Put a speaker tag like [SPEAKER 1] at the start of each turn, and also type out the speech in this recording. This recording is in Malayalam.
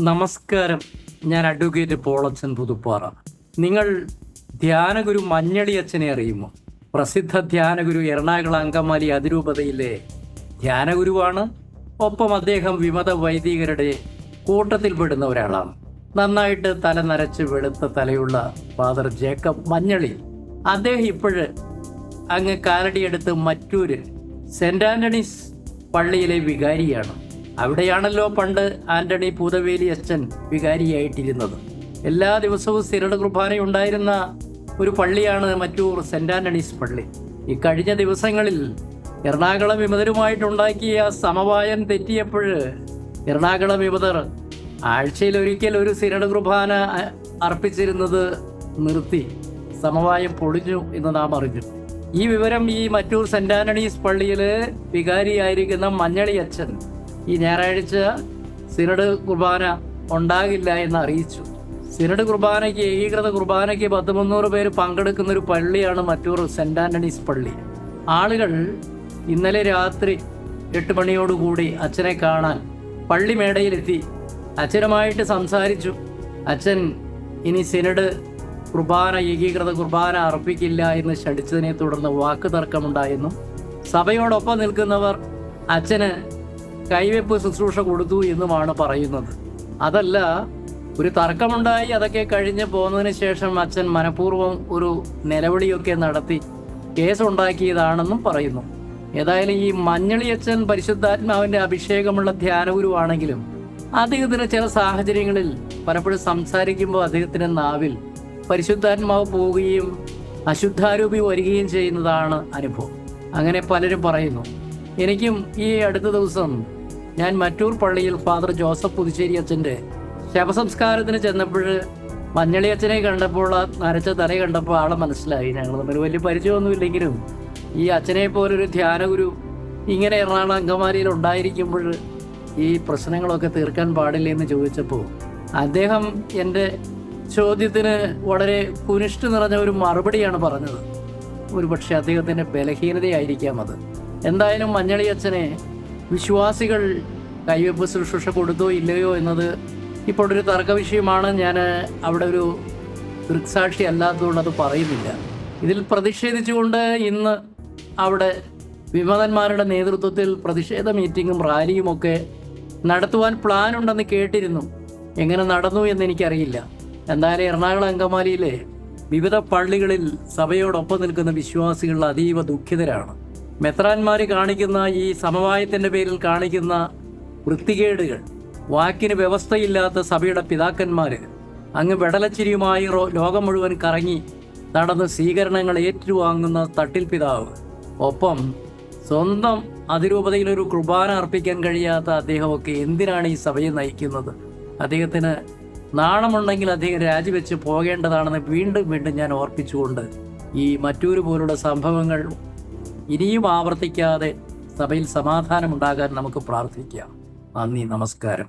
[SPEAKER 1] നമസ്കാരം. ഞാൻ അഡ്വക്കേറ്റ് പോളച്ചൻ പുതുപ്പാറ. നിങ്ങൾ ധ്യാനഗുരു മഞ്ഞളി അച്ഛനെ അറിയുമോ? പ്രസിദ്ധ ധ്യാനഗുരു എറണാകുളം അങ്കമാലി അതിരൂപതയിലെ ധ്യാനഗുരുവാണ്. ഒപ്പം അദ്ദേഹം വിമത വൈദികരുടെ കൂട്ടത്തിൽപ്പെടുന്ന ഒരാളാണ്. നന്നായിട്ട് തല നരച്ച് വെളുത്ത തലയുള്ള ഫാദർ ജേക്കബ് മഞ്ഞളി. അദ്ദേഹം ഇപ്പോഴ് അങ്ങ് കാലടിയെടുത്ത് മറ്റൂര് സെന്റ് ആന്റണീസ് പള്ളിയിലെ വികാരിയാണ്. അവിടെയാണല്ലോ പണ്ട് ആന്റണി പൂതവേലി അച്ഛൻ വികാരിയായിട്ടിരുന്നത്. എല്ലാ ദിവസവും സ്ഥിരട കുർബാനയുണ്ടായിരുന്ന ഒരു പള്ളിയാണ് മറ്റൂർ സെന്റ് ആന്റണീസ് പള്ളി. ഈ കഴിഞ്ഞ ദിവസങ്ങളിൽ എറണാകുളം വിമതരുമായിട്ടുണ്ടാക്കിയ സമവായം തെറ്റിയപ്പോൾ എറണാകുളം വിമതർ ആഴ്ചയിൽ ഒരിക്കൽ ഒരു സ്ഥിരട കുർബാന അർപ്പിച്ചിരുന്നത് നിർത്തി. സമവായം പൊളിഞ്ഞു എന്ന് നാം അറിഞ്ഞു. ഈ വിവരം ഈ മറ്റൂർ സെന്റ് ആന്റണീസ് പള്ളിയിൽ വികാരിയായിരിക്കുന്ന മഞ്ഞളി അച്ഛൻ ഈ ഞായറാഴ്ച സിനഡ് കുർബാന ഉണ്ടാകില്ല എന്ന് അറിയിച്ചു. സിനഡ് കുർബാനയ്ക്ക് ഏകീകൃത കുർബാനയ്ക്ക് പത്ത് മുന്നൂറ് പേര് പങ്കെടുക്കുന്ന ഒരു പള്ളിയാണ് മറ്റൂർ സെന്റ് ആന്റണീസ് പള്ളി. ആളുകൾ ഇന്നലെ രാത്രി എട്ട് മണിയോടുകൂടി അച്ഛനെ കാണാൻ പള്ളി മേടയിലെത്തി അച്ഛനുമായിട്ട് സംസാരിച്ചു. അച്ഛൻ ഇനി സിനഡ് കുർബാന ഏകീകൃത കുർബാന അർപ്പിക്കില്ല എന്ന് ക്ഷണിച്ചതിനെ തുടർന്ന് വാക്ക് തർക്കമുണ്ടായെന്നും സഭയോടൊപ്പം നിൽക്കുന്നവർ അച്ഛന് കൈവെപ്പ് ശുശ്രൂഷ കൊടുത്തു എന്നുമാണ് പറയുന്നത്. അതല്ല ഒരു തർക്കമുണ്ടായി അതൊക്കെ കഴിഞ്ഞ് പോകുന്നതിന് ശേഷം അച്ഛൻ മനഃപൂർവം ഒരു നിലവിളിയൊക്കെ നടത്തി കേസുണ്ടാക്കിയതാണെന്നും പറയുന്നു. ഏതായാലും ഈ മഞ്ഞളി അച്ഛൻ പരിശുദ്ധാത്മാവിന്റെ അഭിഷേകമുള്ള ധ്യാനഗുരുവാണെങ്കിലും അദ്ദേഹത്തിന് ചില സാഹചര്യങ്ങളിൽ പലപ്പോഴും സംസാരിക്കുമ്പോൾ അദ്ദേഹത്തിന്റെ നാവിൽ പരിശുദ്ധാത്മാവ് പോവുകയും അശുദ്ധാരൂപി വരികയും ചെയ്യുന്നതാണ് അനുഭവം. അങ്ങനെ പലരും പറയുന്നു എനിക്കും ഈ അടുത്ത ദിവസം ഞാൻ മറ്റൂർ പള്ളിയിൽ ഫാദർ ജോസഫ് പുതുശ്ശേരി അച്ഛന്റെ ശവസംസ്കാരത്തിന് ചെന്നപ്പോൾ മഞ്ഞളി അച്ഛനെ കണ്ടപ്പോൾ നരച്ച തല കണ്ടപ്പോൾ ആളെ മനസ്സിലായി. ഞങ്ങൾ തമ്മിൽ വലിയ പരിചയമൊന്നുമില്ലെങ്കിലും ഈ അച്ഛനെ പോലൊരു ധ്യാനഗുരു ഇങ്ങനെ എറണാകുളം അങ്കമാലിയിൽ ഉണ്ടായിരിക്കുമ്പോൾ ഈ പ്രശ്നങ്ങളൊക്കെ തീർക്കാൻ പാടില്ല എന്ന് ചോദിച്ചപ്പോൾ അദ്ദേഹം എന്റെ ചോദ്യത്തിന് വളരെ കുനിഷ്ഠ നിറഞ്ഞ ഒരു മറുപടിയാണ് പറഞ്ഞത്. ഒരു പക്ഷേ അദ്ദേഹത്തിന്റെ ബലഹീനതയായിരിക്കാം അത്. എന്തായാലും മഞ്ഞളി അച്ഛനെ വിശ്വാസികൾ കൈവെപ്പ് ശുശ്രൂഷ കൊടുത്തോ ഇല്ലയോ എന്നത് ഇപ്പോൾ ഒരു തർക്ക വിഷയമാണ്. ഞാൻ അവിടെ ഒരു ദൃക്സാക്ഷി അല്ലാത്തതുകൊണ്ട് അത് പറയുന്നില്ല. ഇതിൽ പ്രതിഷേധിച്ചുകൊണ്ട് ഇന്ന് അവിടെ വിമതന്മാരുടെ നേതൃത്വത്തിൽ പ്രതിഷേധ മീറ്റിങ്ങും റാലിയും ഒക്കെ നടത്തുവാൻ പ്ലാൻ ഉണ്ടെന്ന് കേട്ടിരുന്നു. എങ്ങനെ നടന്നു എന്ന് എനിക്കറിയില്ല. എന്തായാലും എറണാകുളം അങ്കമാലിയിലെ വിവിധ പള്ളികളിൽ സഭയോടൊപ്പം നിൽക്കുന്ന വിശ്വാസികൾ അതീവ ദുഃഖിതരാണ്. മെത്രാന്മാർ കാണിക്കുന്ന ഈ സമവായത്തിന്റെ പേരിൽ കാണിക്കുന്ന വൃത്തികേടുകൾ വാക്കിന് വ്യവസ്ഥയില്ലാത്ത സഭയുടെ പിതാക്കന്മാർ അങ്ങ് വെടലച്ചിരിയുമായി ലോകം മുഴുവൻ കറങ്ങി നടന്ന് സ്വീകരണങ്ങൾ ഏറ്റുവാങ്ങുന്ന തട്ടിൽ പിതാവ്. ഒപ്പം സ്വന്തം അതിരൂപതയിൽ ഒരു കുർബാന അർപ്പിക്കാൻ കഴിയാത്ത അദ്ദേഹമൊക്കെ എന്തിനാണ് ഈ സഭയെ നയിക്കുന്നത്? അദ്ദേഹത്തിന് നാണമുണ്ടെങ്കിൽ അദ്ദേഹം രാജിവെച്ച് പോകേണ്ടതാണെന്ന് വീണ്ടും വീണ്ടും ഞാൻ ഓർപ്പിച്ചുകൊണ്ട് ഈ മറ്റൂര് പോലുള്ള സംഭവങ്ങൾ ഇനിയും ആവർത്തിക്കാതെ സഭയിൽ സമാധാനമുണ്ടാകാൻ നമുക്ക് പ്രാർത്ഥിക്കാം. നന്ദി നമസ്കാരം.